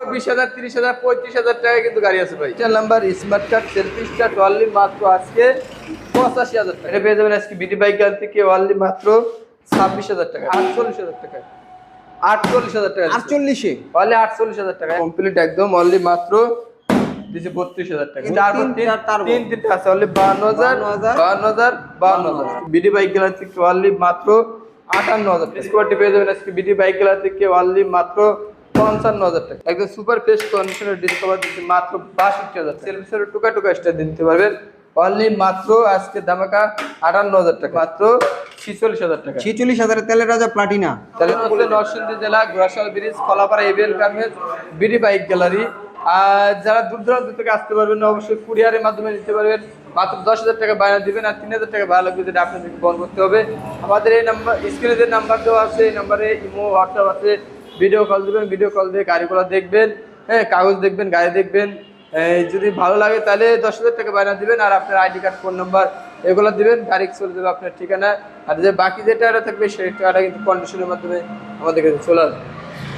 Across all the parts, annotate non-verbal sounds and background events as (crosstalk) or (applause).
বিশ হাজার তিরিশ হাজার পঁয়ত্রিশ হাজার টাকা কিন্তু গাড়ি আছে ভাই। চার number smart card selfie start only মাত্র আজকে পঁচাশি হাজার টাকা। এটা পেয়ে যাবেন আজকে বিডি বাইক গাড়ি থেকে অনলি মাত্র ছাব্বিশ হাজার টাকা। আটচল্লিশ হাজার টাকা। আটচল্লিশ হাজার টাকা। আটচল্লিশে? অনলি আটচল্লিশ হাজার টাকা। কমপ্লিট একদম অনলি মাত্র বত্রিশ হাজার টাকা। তারপর তিন, তিনটা আছে অনলি বান্ন হাজার 52,000, বান্ন হাজার বান্ন হাজার। বিডি বাইক গেলার থেকে অনলি মাত্র আটান্ন হাজার স্কোয়ারটি পেয়ে যাবেন আজকে বিডি বাইক গেলার থেকে অনলি মাত্র পঞ্চান্ন হাজার টাকা। একদম সুপার ফ্রেশ কন্ডিশনের ডিসকাভার দিচ্ছে মাত্র বাষট্টি হাজার সেলফিসের টুকা টুকা স্টার দিতে পারবেন। অনলি মাত্র আজকে দামাকা আটান্ন হাজার টাকা। মাত্র ছিচল্লিশ হাজার টাকা। ছিচল্লিশ হাজারের তেলের রাজা প্লাটিনা নরসিংদী জেলা Ghorashal bridge Kalapara ABL garments BD bike gallery আর যারা দূর দূরান্ত থেকে আসতে পারবেন না, অবশ্যই কুরিয়ারের মাধ্যমে নিতে পারবেন। মাত্র দশ হাজার টাকা বায়না দিবেন আর তিন হাজার টাকা ভাড়া লাগবে যেটা আপনাদেরকে বন্ধ করতে হবে। আমাদের এই নাম্বার স্ক্রিনে যে নাম্বার দেওয়া আছে এই নাম্বারে ইমো হোয়াটসঅ্যাপ আছে। ভিডিও কল দিবেন ভিডিও কল দিয়ে গাড়িগুলো দেখবেন হ্যাঁ কাগজ দেখবেন গাড়ি দেখবেন। যদি ভালো লাগে তাহলে দশ হাজার টাকা বায়না দিবেন আর আপনার আইডি কার্ড ফোন নাম্বার এগুলো দিবেন গাড়ি চলে যাবে আপনার ঠিকানা। আর যে বাকি যে টাকাটা থাকবে সেই টাকাটা কিন্তু কন্ডিশনের মাধ্যমে আমাদের কাছে চলে আসবে।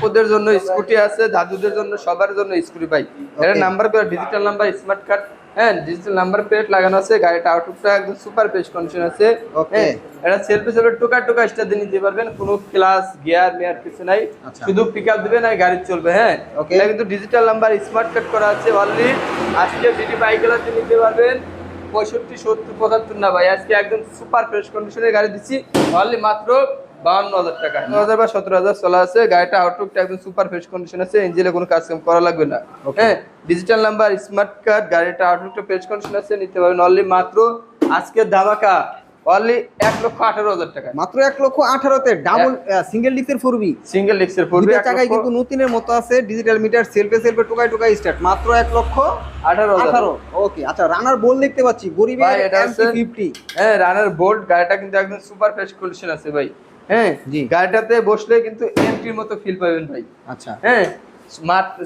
ওদের জন্য স্কুটি আছে দাদুদের জন্য সবার জন্য স্কুটি ভাই এটা নাম্বার করে ডিজিটাল নাম্বার স্মার্ট কার্ড হ্যাঁ ডিজিটাল নাম্বার প্লেট লাগানো আছে গাড়িটা আউটলুকটা একদম সুপার পেজ কন্ডিশন আছে Okay. হ্যাঁ এটা সেলফি সেলফি টোকা টোকা স্টার দিয়ে নিতে পারবেন কোনো ক্লাস গিয়ার মেয়ার কিছু নাই আচ্ছা। শুধু পিক আপ দিবেন আর গাড়ি চলবে হ্যাঁ Okay. এটা কিন্তু ডিজিটাল নাম্বার স্মার্ট কার্ড করা আছে অনলি আজকে বিডি বাইকগুলোতে নিতে পারবেন পঁয়ষট্টি সত্তর পঁচাত্তর না ভাই আজকে একদম সুপার ফ্রেশ কন্ডিশনের গাড়ি দিচ্ছি অনলি মাত্র বাউন্ন হাজার টাকা। ন হাজার বা সতেরো হাজার চলা আছে গাড়িটা আউটলুকটা একদম সুপার ফ্রেশ কন্ডিশন আছে ইঞ্জিনে কোনো কাজ কাম করা লাগবে না। হ্যাঁ ডিজিটাল নাম্বার স্মার্ট কার্ড গাড়িটা আউটলুকটা ফ্রেশ কন্ডিশন আছে নিতে পারবেন অনলি মাত্র আজকে দামাকা অনলি এক লক্ষ আঠারো হাজার টাকা। মাত্র এক লক্ষ আঠারোতে ডাবল সিঙ্গেল ডিক্সের ফোরবি সিঙ্গেল ডিক্সের চাকায় কিন্তু নতুনের মতো আছে ডিজিটাল মিটার সেলফে সেলফে টোকাই টোকাই স্টার্ট মাত্র এক লক্ষ আঠারো হাজার। আঠারো। ওকে আচ্ছা রানার বল দেখতে পাচ্ছি গরিবের এটা ফিফটি হ্যাঁ রানার বোল্ট গাড়িটা কিন্তু একদম সুপার ফ্রেশ কন্ডিশন আছে ভাই। হ্যাঁ জি। গাড়িটাতে বসলে কিন্তু এন্ট্রির মতো ফিল পাবেন ভাই। আচ্ছা। হ্যাঁ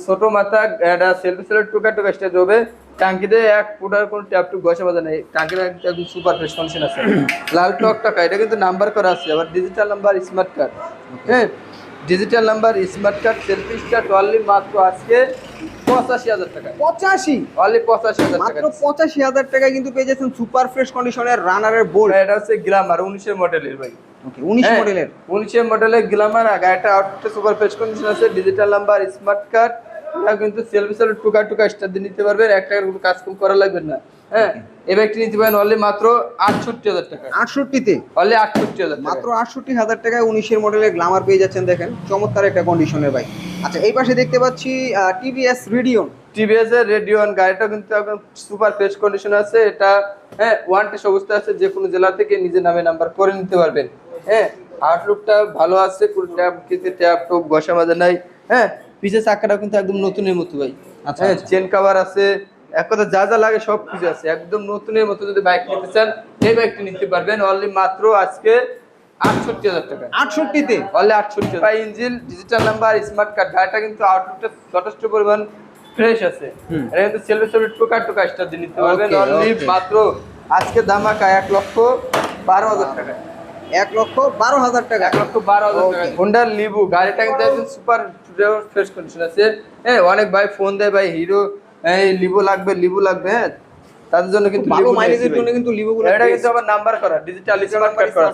ছোট মাথা এটা সেলফি সেলফি টুকা টুকা স্টেজ হবে টাঙ্কিতে এক ফুটার কোনো ট্যাপ টুক বসে বাজা নেই। টাঙ্কিতে একদম সুপার ফ্রেশ কন্ডিশন আছে। (coughs) লাল টক টাকা এটা কিন্তু নাম্বার করা আছে। আবার ডিজিটাল নাম্বার স্মার্ট কার্ড হ্যাঁ digital number smart card selfie start only মাত্র আজকে পঁচাশি হাজার টাকা। পঁচাশি? অনলি পঁচাশি হাজার মাত্র পঁচাশি হাজার টাকায় কিন্তু পেয়ে যাচ্ছেন সুপার ফ্রেশ কন্ডিশনের রানারের বোল্ট এটা হচ্ছে গ্লামার উনিশের মডেলের ভাই। ওকে হ্যাঁ, মডেলের গাড়িটা সুপার কন্ডিশন আছে ডিজিটাল নাম্বার স্মার্ট কার্ড এটা কিন্তু সেলফি সেলফি টুকা টুকা স্টার দিয়ে নিতে পারবেন এক টাকার কোনো কাজ করা লাগবে না। হ্যাঁ ব্যাগটি নিতে পারেন অনলি মাত্র আটষট্টি হাজার টাকা। আটষট্টিতে? অনলি আটষট্টি হাজার মাত্র আটষট্টি হাজার টাকায় উনিশের মডেলের গ্লামার পেয়ে যাচ্ছেন দেখেন চমৎকার একটা কন্ডিশনের বাইক আচ্ছা এই পাশে দেখতে পাচ্ছি টিভিএস রিডিয়ন টিভিএস এর রেডিওন গাড়িটা কিন্তু একদম সুপার ফ্রেশ কন্ডিশন আছে এটা হ্যাঁ ওয়ান টেস্ট অবস্থা আছে যে কোনো জেলা থেকে নিজের নামে নাম্বার করে নিতে পারবেন। হ্যাঁ আউটলুকটা ভালো আছে কোনো ট্যাব কিছু ট্যাব টোপ মাজা নাই। হ্যাঁ পিছের চাকাটা কিন্তু একদম নতুনের মতো ভাই। আচ্ছা, হ্যাঁ আচ্ছা। চেন কাভার আছে এক কথা যা যা লাগে সব কিছু আছে। একদম নতুনের মতো যদি বাইক নিতে চান এই বাইকটি নিতে পারবেন অনলি মাত্র আজকে আটষট্টি হাজার টাকা। আটষট্টিতে? অনলি আটষট্টি by engine digital number smart card গাড়িটা কিন্তু আউটলুকটা যথেষ্ট পরিমাণ ফ্রেশ আছে। এটা কিন্তু সেলফি সেলফি টোকা টোকা স্টার দিয়ে নিতে পারবেন অনলি মাত্র আজকে দামাকা এক লক্ষ বারো হাজার টাকা এক লক্ষ বারো হাজার টাকা। এক লক্ষ বারো হাজার টাকা. হোন্ডার লিবু গাড়িটা কিন্তু একদম সুপার ফ্রেশ কন্ডিশন আছে। হ্যাঁ অনেক ভাই ফোন দেয় ভাই হিরো এই লিবু লাগবে লিবু লাগবে হ্যাঁ? তাদের জন্য কিন্তু ভালো মাইলেজের জন্য। কিন্তু লিভোগুলো এটা কিন্তু আবার নাম্বার করা ডিজিটাল স্মার্ট কার্ড করা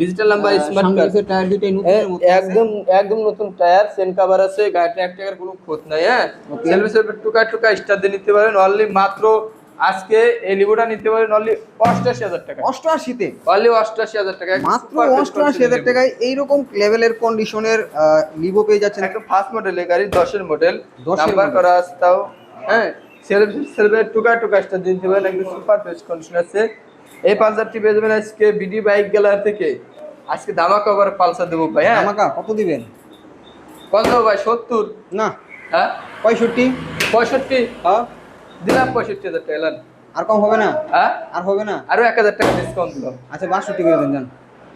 digital number smart card tyre মতো আছে। একদম একদম নতুন টায়ার সেন কাভার আছে গাড়িটা এক টাকার কোনো খোঁজ নাই হ্যাঁ. সেলফি সেলফি টুকা টুকা স্টার দিয়ে নিতে পারেন অনলি মাত্র আজকে এই লিবোটা নিতে পারেন অনলি অষ্টাশি হাজার টাকা। অষ্টআশিতে অনলি অষ্টাশি হাজার টাকা মাত্র অষ্টআশি হাজার লিবো। টাকায় এইরকম লেভেলের কন্ডিশনের লিভো পেয়ে যাচ্ছেন। একদম ফার্স্ট মডেলের গাড়ি দশের মডেল 10 এর নাম্বার করা আছে তাও। হ্যাঁ সেলফি সেলফি টুকা টুকা স্টার দিয়ে নিতে পারেন একদম সুপার ফ্রেশ কন্ডিশন আছে। এই পালসারটি পেয়ে যাবেন আজকে বিডি বাইক গেলার থেকে। আজকে ধামাকা আবার পালসার দেবো ভাই হ্যাঁ। আমাকা কত দিবেন? কত ভাই সত্তর? না হ্যাঁ? পঁয়ষট্টি। পঁয়ষট্টি। হ্যাঁ। দিলাম পঁয়ষট্টি হাজার টাকা এলান। আর কম হবে না? হ্যাঁ? আর হবে না? আরও এক হাজার টাকা ডিসকাউন্ট দিলাম। আচ্ছা বাষট্টি করে দেন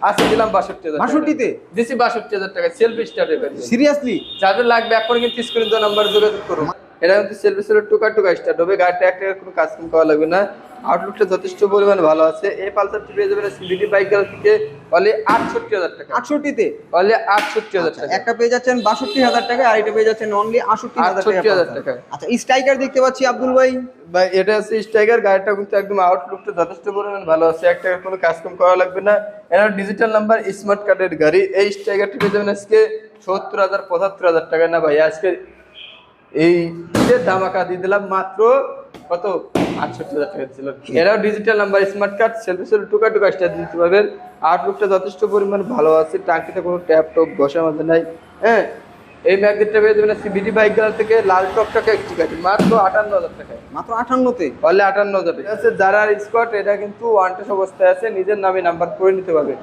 আজকে দিলাম বাষট্টি হাজার। বাষট্টিতে? দিছি বাষট্টি হাজার টাকা সেলফি স্টার্টের সিরিয়াসলি যাদের লাগবে এখন কিন্তু স্ক্রিন নাম্বার যোগাযোগ করুন। এটা কিন্তু সেলফি সেলের টুকা টুকা স্টার্ট হবে গাড়িটা একটা কোনো কাজ করা লাগবে না। আউটলুকটা যথেষ্ট পরিমাণে ভালো আছে। এই পালসারটি পেয়ে যাবেন সিবিডি বাইক গেল থেকে অনলি আটষট্টি হাজার টাকা। আটষট্টিতে? অনলি আটষট্টি হাজার টাকা। একটা পেয়ে যাচ্ছেন বাষট্টি হাজার টাকা আর এটা পেয়ে যাচ্ছেন অনলি আটষট্টি হাজার 68,000 টাকা। আচ্ছা স্ট্রাইকার দেখতে পাচ্ছি আব্দুল ভাই। ভাই এটা হচ্ছে স্ট্রাইকার। গাড়িটা কিন্তু একদম আউটলুকটা যথেষ্ট পরিমাণ ভালো আছে। এক টাকার কোনো কাজ কাম করা লাগবে না। এটা ডিজিটাল নাম্বার স্মার্ট কার্ডের গাড়ি। এই স্ট্রাইকারটি পেয়ে যাবেন আজকে সত্তর হাজার পঁচাত্তর হাজার টাকা। না ভাই আজকে এই ঈদের ধামাকা দিয়ে দিলাম মাত্র কত? আটষট্টি হাজার টাকা ছিল এরাও digital number smart card selfie selfie টুকা টুকা স্টার দিতে পারবেন। আউটলুকটা যথেষ্ট পরিমাণ ভালো আছে। টাঙ্কিতে কোনো ট্যাপ টপ বসার মধ্যে নাই। হ্যাঁ এই ম্যাগনেটটা পেয়ে যাবেন সিবিডি বাইক গেলার থেকে লাল টকটাকে একটি গাড়ি মাত্র আটান্ন হাজার টাকায় মাত্র আটান্নতে পারলে আটান্ন হাজার টাকা। আছে যারা স্কট এটা কিন্তু ওয়ান টেস অবস্থায় আছে। নিজের নামে নাম্বার করে নিতে পারবে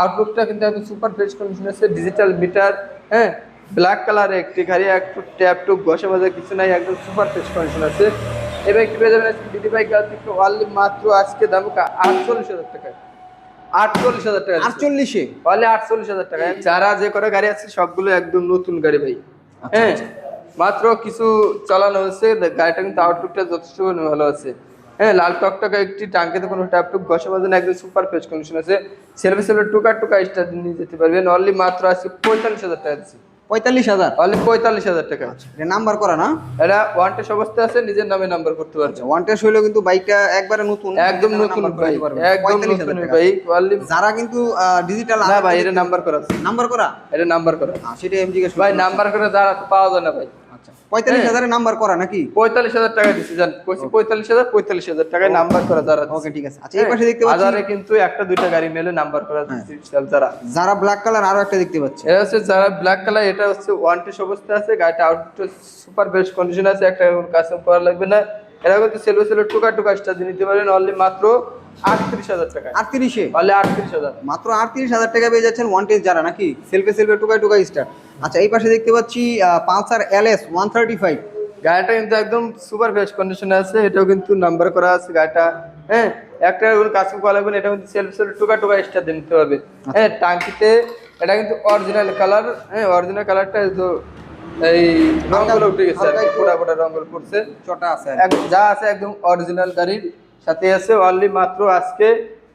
আউটলুকটা কিন্তু একদম সুপার ফ্রেশ কন্ডিশন আছে। ডিজিটাল মিটার হ্যাঁ ব্ল্যাক কালার একটি গাড়ি একটু ট্যাপ টুপ বসে বসে কিছু নাই একদম সুপার ফ্রেশ কন্ডিশন আছে। এবার একটু পেয়ে যাবেন দিদি ভাই গাড়ি থেকে অনলি মাত্র আজকে দাম আটচল্লিশ হাজার টাকা আটচল্লিশ হাজার টাকা। আটচল্লিশে? বলে আটচল্লিশ হাজার টাকা যারা যে কটা গাড়ি আছে সবগুলো একদম নতুন গাড়ি ভাই। আচ্ছা, হ্যাঁ? মাত্র কিছু চালানো হয়েছে গাড়িটা কিন্তু আউটলুকটা যথেষ্ট ভালো আছে। হ্যাঁ লাল টকটকা একটি টাঙ্কিতে কোনো ট্যাপ টুক ঘষা বাজে না একদম সুপার ফ্রেশ কন্ডিশন আছে। সেলফি সেলফি টুকা টুকা স্টার নিয়ে যেতে পারবেন। অনলি মাত্র আজকে পঁয়তাল্লিশ হাজার টাকা দিচ্ছি। পঁয়তাল্লিশ হাজার। অনলি পঁয়তাল্লিশ হাজার টাকা। এটা নাম্বার করা না? এটা ওয়ান টেস অবস্থায় আছে নিজের নামে নাম্বার করতে পারছে ওয়ান টেস্ট হইলেও কিন্তু বাইকটা একবারে নতুন একদম নতুন পারবেন। একদম নতুন অনলি যারা কিন্তু ডিজিটাল না ভাই এটা নাম্বার করা আছে। নাম্বার করা? এটা নাম্বার করা। আহ, সেটা এম জিজ্ঞেস ভাই নাম্বার করে যারা পাওয়া যায় না ভাই। আচ্ছা পঁয়তাল্লিশ হ্যাঁ। হাজারের নাম্বার করা নাকি? পঁয়তাল্লিশ হাজার টাকা দিচ্ছি জান। কইছি পঁয়তাল্লিশ হাজার পঁয়তাল্লিশ হাজার টাকায় নাম্বার করা যারা ওকে ঠিক আছে। আচ্ছা এই পাশে দেখতে পাচ্ছি বাজারে কিন্তু একটা দুইটা গাড়ি মেলে নাম্বার করা যারা। যারা ব্ল্যাক কালার আরও একটা দেখতে পাচ্ছি। এটা হচ্ছে যারা ব্ল্যাক কালার এটা হচ্ছে ওয়ান টেস অবস্থা আছে গাড়িটা আউট সুপার বেস্ট কন্ডিশন আছে একটা কাস্টম করা লাগবে না। এটা কিন্তু সেলফ সেলফ টুকা টুকা স্টার দিয়ে নিতে পারেন অনলি মাত্র আটত্রিশ হাজার টাকা আটত্রিশে? অনলি আটত্রিশ হাজার। মাত্র আটত্রিশ হাজার টাকা পেয়ে যাচ্ছেন ওয়ান টেস্ট যারা নাকি? সেলফে সেলফে টুকাই টুকাই স্টার আচ্ছা এই পাশে দেখতে পাচ্ছি Pulsar L S one thirty five গাড়িটা কিন্তু একদম সুপার ফ্রেশ কন্ডিশনে আছে এটাও কিন্তু নাম্বার করা আছে গাড়িটা। হ্যাঁ একটা কোনো কাস্টম করা লাগবে এটা কিন্তু সেলফ সেলফ টুকা টুকা স্টার দিয়ে নিতে হবে। হ্যাঁ টাঙ্কিতে এটা কিন্তু অরিজিনাল কালার হ্যাঁ অরিজিনাল কালারটা এই রঙগুলো উঠে গেছে ফোটা ফোটা রঙগুলো পড়ছে। চটা আছে যা আছে একদম অরিজিনাল গাড়ির সাথে আছে অনলি মাত্র আজকে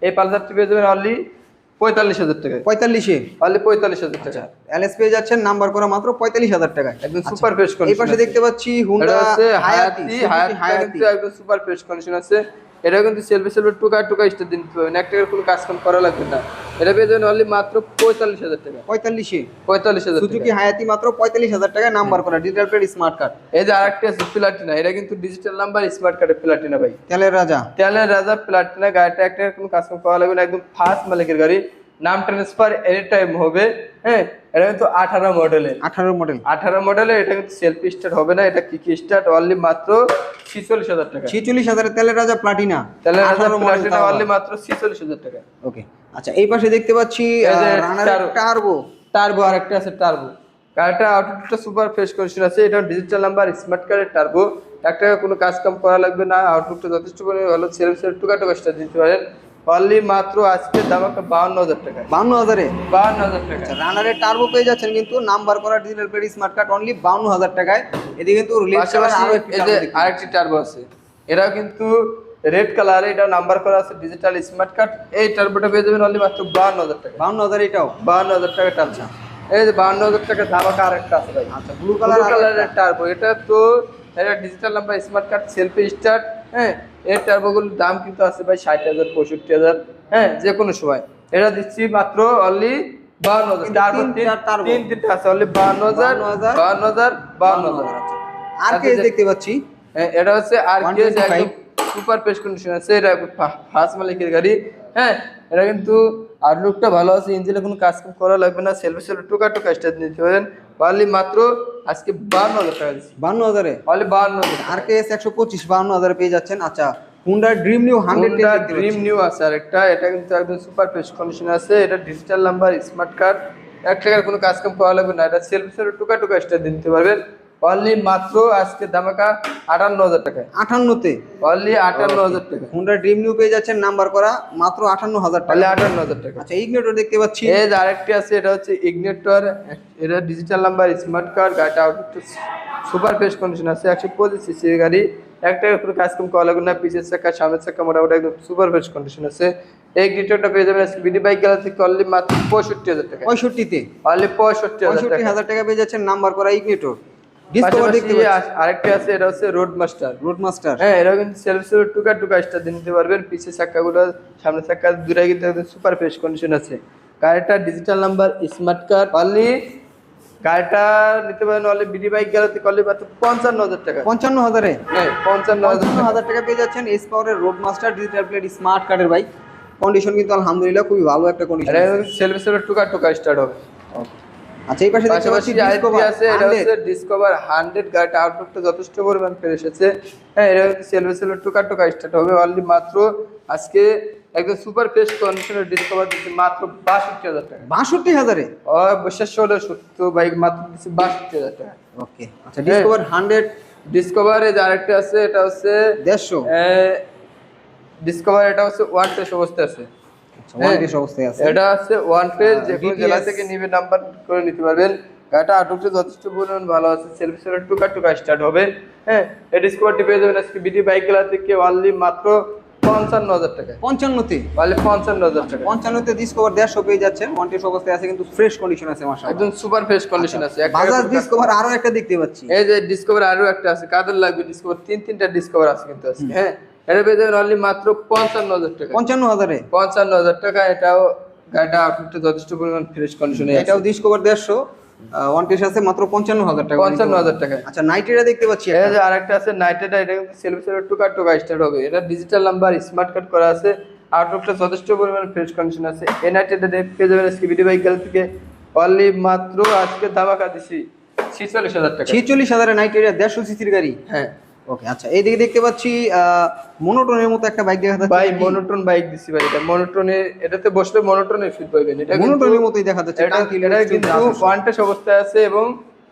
এই পালসারটি পেয়ে যাবেন অনলি পঁয়তাল্লিশ হাজার টাকা পঁয়তাল্লিশে? অনলি পঁয়তাল্লিশ হাজার টাকা এল এস পেয়ে যাচ্ছেন নাম্বার করা মাত্র পঁয়তাল্লিশ হাজার টাকা একদম সুপার ফ্রেশ এই পাশে দেখতে পাচ্ছি হুন্ডা হায়াতি হায়াতি একদম সুপার ফ্রেশ কন্ডিশন আছে। এটা কিন্তু সেলফি সেলফি টুকা টুকা স্টার দিন দিতে এক একটা কোনো কাজ কাম করা লাগবে না। এটা পেয়ে যাবেন অনলি মাত্র পঁয়তাল্লিশ হাজার টাকা। পঁয়তাল্লিশে? পঁয়তাল্লিশ হাজার সুজুকি হায়াতি মাত্র পঁয়তাল্লিশ হাজার টাকা নাম্বার করা ডিজিটাল প্লেট স্মার্ট কার্ড এই যে আরেকটা আছে প্লাটিনা এটা কিন্তু ডিজিটাল নাম্বার স্মার্ট কার্ডের প্লাটিনা ভাই। তেলের রাজা। তেলের রাজা প্লাটিনা গাড়িটা একটা কোনো কাজ কাম করা লাগবে না একদম ফার্স্ট মালিকের গাড়ি। নাম ট্রান্সফার এনি টাইম হবে হ্যাঁ? এটা কিন্তু আঠারো মডেলের আঠারো মডেল আঠারো মডেলের এটা কিন্তু সেলফি স্টার্ট হবে না এটা কিকি স্টার্ট অনলি মাত্র ছিচল্লিশ হাজার টাকা। ছিচল্লিশ হাজার তেলের রাজা প্লাটিনা তেলের রাজা প্লাটিনা অনলি মাত্র ছিচল্লিশ হাজার টাকা। ওকে আচ্ছা এই পাশে দেখতে পাচ্ছি টার্বো। টার্বো আর একটা আছে টার্বো গাড়িটা আউটলুকটা সুপার ফ্রেশ কন্ডিশন আছে এটা ডিজিটাল নাম্বার স্মার্ট কার্ডের টার্বো একটা কোনো কাজ কাম করা লাগবে না আউটলুকটা যথেষ্ট পরিমাণে ভালো সেলফ সেলফ টুকা টুকা দিতে পারেন। অনলি মাত্র আজকে দাম একটা বাউন্ন হাজার টাকা বাউন্ন হাজারে? বাউন্ন হাজার টাকা আচ্ছা রানারের টার্বো পেয়ে যাচ্ছেন কিন্তু নাম্বার করা digital plate smart card only বাউন্ন হাজার টাকায়। এদিকে কিন্তু আরেকটি টার্বো আছে। এটাও কিন্তু রেড কালারে এটা নাম্বার করা আছে ডিজিটাল স্মার্ট কার্ড এই টার্বোটা পেয়ে যাবেন অনলি মাত্র বাউন্ন হাজার টাকা বাউন্ন হাজার এটাও? বাউন্ন হাজার টাকা টার্বো এই যে বাউন্ন হাজার টাকা ধামাকা আরেকটা আছে ভাই। আচ্ছা ব্লু কালার কালারের টার্বো এটা তো এটা digital number smart card selfie start হ্যাঁ এর টার্বোগুলোর দাম কিন্তু আছে ভাই ষাট হাজার পঁয়ষট্টি হাজার। হ্যাঁ যে কোনো সময়। এটা দিচ্ছি মাত্র অনলি বাউন্ন হাজার। তিন- তিনটা আছে অনলি হাজার 52,000, বাউন্ন হাজার হাজার। আর কে আচ্ছা, দেখতে পাচ্ছি। হ্যাঁ, এটা হচ্ছে আর কি 125 একদম সুপার পেস কন্ডিশন আছে। এটা ফার্স্ট মালিকের গাড়ি। হ্যাঁ এটা কিন্তু আর লুকটা ভালো আছে। ইঞ্জিনে কোনো কাজ করা লাগবে না। সেলফি সেলফি টুকা টুকা স্টার্ট নিতে পারেন। অনলি মাত্র আজকে বান্ন হাজার টাকা দিচ্ছি। বান্ন হাজারে? অনলি বান্ন হাজার আর কে এস একশো পঁচিশ বান্ন হাজারে পেয়ে যাচ্ছেন? আচ্ছা Honda dream new hundred dream new আছে আর একটা এটা কিন্তু একদম সুপার ফ্রেশ কন্ডিশন আছে এটা ডিজিটাল নাম্বার স্মার্ট কার্ড এক টাকার কোনো কাজ কাম করা লাগবে না এটা সেলফ সেলফ টুকা টুকা স্টার দিতে পারবেন। অনলি মাত্র আজকে দামাকা আটান্ন হাজার টাকা আটান্নতে? অনলি আটান্ন হাজার টাকা হুন্ডা ড্রিম নিউ পেয়ে যাচ্ছেন নাম্বার করা মাত্র আটান্ন হাজার টাকা। আটান্ন হাজার টাকা। আচ্ছা ইগনেটর দেখতে পাচ্ছি। এই যে আরেকটি আছে এটা হচ্ছে ইগনেটর এটা ডিজিটাল নাম্বার স্মার্ট কার্ড গাড়িটা আউট সুপার ফ্রেশ কন্ডিশন আছে একশো পঁচিশ সিসির গাড়ি। এক টাকার পুরো কাজ কম করা লাগবে না পিছের চাকা সামনের চাকা মোটামুটি একদম সুপার ফ্রেশ কন্ডিশন আছে। এই ডিটেলটা পেয়ে যাবেন বিডি বাইক গেলা থেকে অনলি মাত্র পঁয়ষট্টি হাজার টাকা পঁয়ষট্টি অনলি পঁয়ষট্টি হাজার টাকা পেয়ে যাচ্ছেন নাম্বার করা ইগনিটর ডিসকভার দেখতে পাশাপাশি আরেকটা আছে এটা হচ্ছে রোড মাস্টার রোড মাস্টার হ্যাঁ কিন্তু সেলফ সেলফ টুকা টুকা স্টার দিয়ে নিতে পারবেন। কিন্তু একদম সুপার ফ্রেশ কন্ডিশন আছে। গাড়িটা digital number smart card only গাড়িটা নিতে পারেন অনলি বিডি বাইক গেলাতে করলে মাত্র পঞ্চান্ন হাজার টাকা। পঞ্চান্ন হাজারে? হ্যাঁ পঞ্চান্ন হাজার টাকা। হাজার টাকা পেয়ে যাচ্ছেন এস পাওয়ারের road master digital plate smart কার্ডের বাইক কন্ডিশন কিন্তু আলহামদুলিল্লাহ খুবই ভালো একটা কন্ডিশন সেলফ সেলফ টুকা টুকা স্টার্ট হবে। আচ্ছা এই পাশে পাশাপাশি আরেকটি আছে এটা হচ্ছে ডিসকভার হান্ড্রেড গাড়িটা আউটলুকটা যথেষ্ট পরিমাণ এসেছে হ্যাঁ এটা সেলফ সেলফ টুকা টুকা স্টার্ট হবে অনলি মাত্র আজকে একদম সুপার ফ্রেশ কন্ডিশনের ডিসকভার দিচ্ছে মাত্র বাষট্টি হাজার টাকা। বাষট্টি হাজারে? অবিশ্বাস্য হলে সত্য বাইক মাত্র দিচ্ছে বাষট্টি হাজার টাকা। ওকে আচ্ছা ডিসকভার হান্ড্রেড ডিসকভারে যে আরেকটা আছে এটা হচ্ছে দেড়শো। ডিসকভার এটা হচ্ছে ওয়ান টেস্ট অবস্থায় আছে। ওয়ান পিস অবস্থায় আছে। এটা আছে ওয়ান পেজ যে কোনো জেলা থেকে নিবে নাম্বার করে নিতে পারবেন। গাড়িটা আটকটা যথেষ্ট পরিমাণ ভালো আছে সেলফি সেলের টুকা টুকা স্টার্ট হবে। হ্যাঁ এই ডিসকভারটি পেয়ে যাবেন আজকে বিডি বাইক গেলা থেকে অনলি মাত্র পঞ্চান্ন হাজার টাকা পঞ্চান্নতে পঞ্চান্ন হাজার টাকা পঞ্চান্নতে ডিসকভার দেড়শো পেয়ে অবস্থায় আছে কিন্তু ফ্রেশ কন্ডিশন আছে মাসা একদম সুপার ফ্রেশ কন্ডিশন আছে। বাজাজ ডিসকভার আরও একটা দেখতে পাচ্ছি। এই যে ডিসকভার আরও একটা আছে কাদের লাগবে? ডিসকভার তিন তিনটা ডিসকভার আছে কিন্তু হ্যাঁ এটা পেয়ে যাবেন অনলি মাত্র পঞ্চান্ন হাজার টাকা। পঞ্চান্ন হাজারে পঞ্চান্ন হাজার টাকা এটাও গাড়িটা আউটলুকটা যথেষ্ট পরিমাণ ফ্রেশ কন্ডিশনে এটাও ডিসকভার দেড়শো ওয়ান টেস্ট আছে মাত্র পঞ্চান্ন হাজার টাকা। পঞ্চান্ন হাজার টাকা। আচ্ছা নাইটেরা দেখতে পাচ্ছি একটা। আছে এটা কিন্তু সেলফি সেলফ টুকা টুকা স্টার্ট হবে। এটা ডিজিটাল নাম্বার স্মার্ট কার্ড করা আছে। আউটলুকটা যথেষ্ট পরিমাণ ফ্রেশ কন্ডিশন আছে। নাইটেড পেয়ে যাবেন থেকে। অনলি মাত্র আজকে ধামাকা দিছি ছিচল্লিশ হাজার টাকা। ছেচল্লিশ হাজারে নাইটেরিয়া দেড়শো সিসির গাড়ি? হ্যাঁ। ওকে আচ্ছা এইদিকে দেখতে পাচ্ছি মনোটনের মতো একটা বাইক দেখা যাচ্ছে ভাই মনোটন বাইক দিছি ভাই এটা মনোটনে এটাতে বসলে মনোটনের ফিট পাইবেন এটা মনোটনের মতোই দেখা যাচ্ছে এটা এটা কিন্তু ওয়ান্টেস অবস্থায় আছে এবং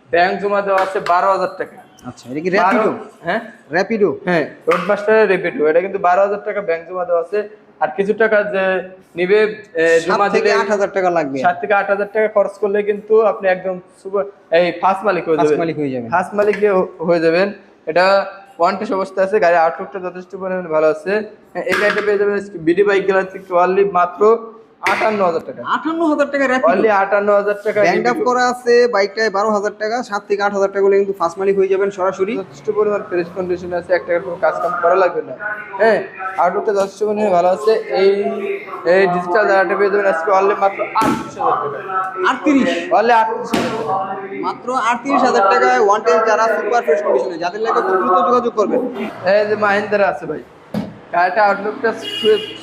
ব্যাংক জমা দেওয়া আছে বারো হাজার টাকা। আচ্ছা এটা কি র্যাপিডো হ্যাঁ? র্যাপিডো হ্যাঁ রোড মাস্টারের রেপিটো এটা কিন্তু বারো হাজার টাকা ব্যাংক জমা দেওয়া আছে। আর কিছু টাকা যে নিবে জমা দিলে আট হাজার টাকা লাগবে। সাত থেকে আট হাজার টাকা খরচ করলে কিন্তু আপনি একদম সুপার এই ফার্স্ট মালিক হয়ে যাবেন। মালিক হয়ে যাবেন। ফার্স্ট মালিক হয়ে যাবেন। এটা ওয়ান টেস্ট অবস্থা আছে গাড়ির আউটলুকটা যথেষ্ট পরিমাণে ভালো আছে। হ্যাঁ, এই গাড়িটা পেয়ে যাবেন বিডি বাইক থেকে অনলি মাত্র আটান্ন হাজার টাকা। আটান্ন হাজার টাকা অনলি আটান্ন হাজার টাকা। ব্যাংক আপ করা আছে বাইকটায় বারো হাজার টাকা সাত থেকে আট হাজার টাকা হলে কিন্তু ফার্স্ট মালিক হয়ে যাবেন সরাসরি। যথেষ্ট পরিমাণ ফ্রেশ কন্ডিশন আছে এক টাকার কোনো কাজ কাম করা লাগবে না। হ্যাঁ আউটলুকটা যথেষ্ট পরিমাণে ভালো আছে। এই এই ডিজিটাল দাঁড়াটা পেয়ে যাবেন আজকে অনলি মাত্র আটত্রিশ হাজার টাকা। আটত্রিশ? অনলি আটত্রিশ হাজার টাকা। মাত্র আটত্রিশ হাজার টাকায় ওয়ান টেস্ট যারা সুপার ফ্রেশ কন্ডিশনে যাদের লাগে খুব দ্রুত যোগাযোগ করবেন। এই যে মাহিন্দ্রা আছে ভাই। গাড়িটা আউটলুকটা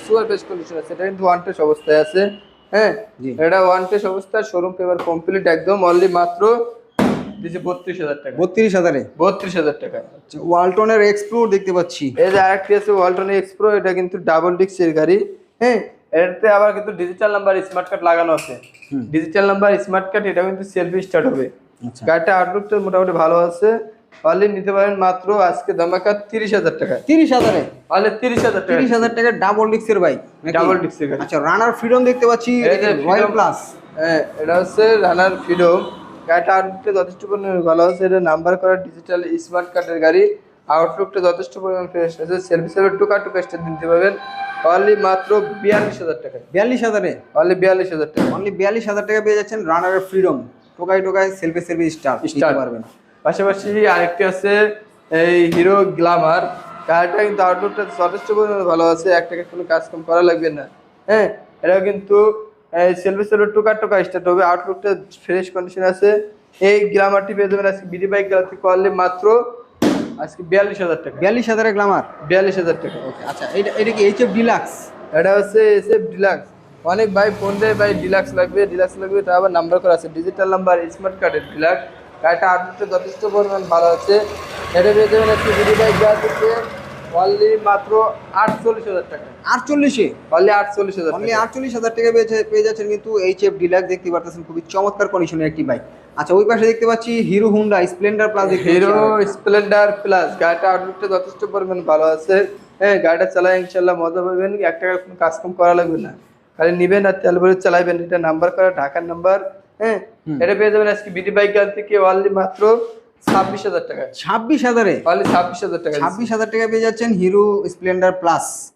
সুপার বেস্ট কন্ডিশন আছে। এটা কিন্তু ওয়ান অবস্থায় আছে। হ্যাঁ? জি। এটা ওয়ান টেস্ট অবস্থায় শোরুম পেপার কমপ্লিট একদম অনলি মাত্র দিচ্ছে বত্রিশ হাজার টাকা। বত্রিশ হাজারে? বত্রিশ হাজার টাকা। ওয়ালটনের এক্সপ্লোর দেখতে পাচ্ছি। এই যে আরেকটি আছে ওয়ালটন এক্সপ্রো এটা কিন্তু ডাবল ডিস্কের গাড়ি। হ্যাঁ? এটাতে আবার কিন্তু ডিজিটাল নাম্বার স্মার্ট কার্ড লাগানো আছে। ডিজিটাল নাম্বার স্মার্ট কার্ড এটা কিন্তু সেলফি স্টার্ট হবে। আচ্ছা। গাড়িটা আউটলুকটা মোটামুটি ভালো আছে। অনলি নিতে পারেন মাত্র আজকে ধামাকা তিরিশ হাজার টাকা তিরিশ হাজারে? অনলি তিরিশ হাজার টাকা তিরিশ হাজার টাকা ডাবল ডিক্সের বাইক ডাবল ডিক্সের আচ্ছা রানার ফ্রিডম দেখতে পাচ্ছি রয়্যাল প্লাস এটা হচ্ছে রানার ফ্রিডম গাড়িটা আউটলুকটা যথেষ্ট পরিমাণে ভালো আছে। এটা নাম্বার করা ডিজিটাল স্মার্ট কার্ডের গাড়ি। আউটলুকটা যথেষ্ট পরিমাণ ফ্রেশ আছে। সেলফি সেলফি টুকা টুকা স্টার দিতে পারবেন। অনলি মাত্র বিয়াল্লিশ হাজার টাকা বিয়াল্লিশ হাজারে? অনলি বিয়াল্লিশ হাজার টাকা। অনলি বিয়াল্লিশ হাজার টাকা পেয়ে যাচ্ছেন রানারের ফ্রিডম। টোকাই টোকাই সেলফি সেলফি স্টার। স্টার পারবেন। পাশাপাশি আরেকটি আছে এই হিরো গ্লামার গাড়িটা কিন্তু আউটলুকটা যথেষ্ট পরিমাণে ভালো আছে এক টাকা কোনো কাজ কাম করা লাগবে না। হ্যাঁ এটাও কিন্তু সেলফি সেলফি টুকা টুকা স্টার্ট হবে আউটলুকটা ফ্রেশ কন্ডিশন আছে। এই গ্লামারটি পেয়ে যাবেন আজকে বিডি বাইক গ্যালাতে করলে মাত্র আজকে বিয়াল্লিশ হাজার টাকা। বিয়াল্লিশ হাজারের গ্লামার বিয়াল্লিশ হাজার টাকা। ওকে আচ্ছা এটা এটা কি এইচ এফ ডিলাক্স এটা হচ্ছে এসএফ ডিলাক্স অনেক ভাই ফোন দেয় ভাই ডিলাক্স লাগবে ডিলাক্স লাগবে। তা আবার নাম্বার করা আছে। ডিজিটাল নাম্বার স্মার্ট কার্ডের ডিলাক্স গাড়িটা আটটা যথেষ্ট পরিমাণ ভালো আছে। এটা পেয়ে যাবেন একটু বিডি বাইক দেওয়া থেকে অনলি মাত্র আটচল্লিশ হাজার টাকা। আটচল্লিশে? অনলি আটচল্লিশ হাজার অনলি আটচল্লিশ হাজার টাকা পেয়েছে পেয়ে যাচ্ছেন কিন্তু এইচ এফ ডিলাক্স দেখতে পারতেছেন খুবই চমৎকার কন্ডিশনের একটি বাইক আচ্ছা ওই পাশে দেখতে পাচ্ছি Hero Honda Splendor plus Hero Splendor plus গাড়িটা আউটলুকটা যথেষ্ট পরিমাণ ভালো আছে। হ্যাঁ গাড়িটা চালায় ইনশাল্লাহ মজা পাবেন এক টাকার কোনো কাজ কম করা লাগবে না। খালি নিবেন আর তেল ভরে চালাবেন এটা নাম্বার করা ঢাকার নাম্বার হ্যাঁ এটা পেয়ে যাবেন আজকে বিডি বাইক গাড়ি থেকে অনলি মাত্র ছাব্বিশ হাজার টাকা ছাব্বিশ হাজারে? তাহলে ছাব্বিশ হাজার টাকা ছাব্বিশ হাজার টাকা পেয়ে যাচ্ছেন হিরো স্প্লেন্ডার প্লাস